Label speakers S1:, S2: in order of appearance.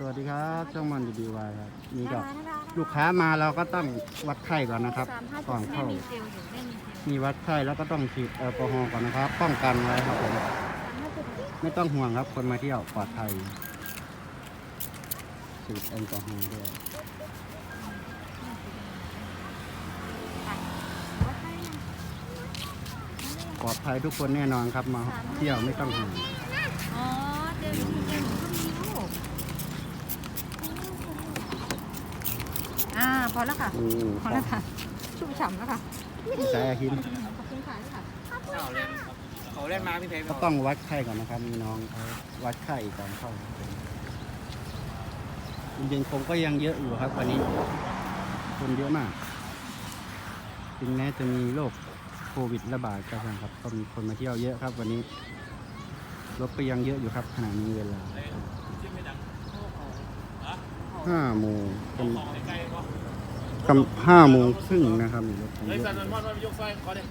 S1: สวัสดีครับช่องมันดีดีวายครับนี่ก็
S2: น่ารักน่ารัก
S1: ลูกค้ามาเราก็ต้องวัดไข้ก่อนนะครับ
S2: สามห้า
S1: ก่อน
S2: แม่
S1: เข้า
S2: มีเจลอยู่แม่มีเจล
S1: มีวัดไข้แล้วก็ต้องฉีดแอลกอฮอล์ก่อนนะครับ ป้องกันไว้ครับผม
S2: สามห้าจุด
S1: ไม่ต้องห่วงครับ คนมาเที่ยวปลอดภัยฉีดแอลกอฮอล์ด้วย
S2: วัดไข้นะ
S1: ปลอดภัยทุกคนแน่นอนครับมาเที่ยวไม่ต้องห่วง
S2: อ๋อเจลมีเจลหนูก็มีลูก อ่าพอแล้วค่ะ
S1: อืม
S2: พอแล้วค่ะชุ่มฉ่ำแล้วค่ะ
S1: ใช้อาหิน
S2: ขอบคุณค่ะด้วยค่ะ
S3: เขาเล่นเขาเล่นมาพี่เพชร
S1: ก็ต้องวัดไข้ก่อนนะครับมีน้องเขาวัดไข้ก่อนเข้าจริงๆคงก็ยังเยอะอยู่ครับ วันนี้ คนเยอะมากถึงแม้จะมีโรคโควิดระบาดก็ตามครับก็มีคนมาเที่ยวเยอะครับ วันนี้รถก็ยังเยอะอยู่ครับขณะนี้เวลา ห้าโมงเป็นกำห้าโมงครึ่งนะครับยัง
S4: เฮ้
S1: ย
S4: สัน
S1: อะ
S4: มันมอดมันยกไฟขอเด็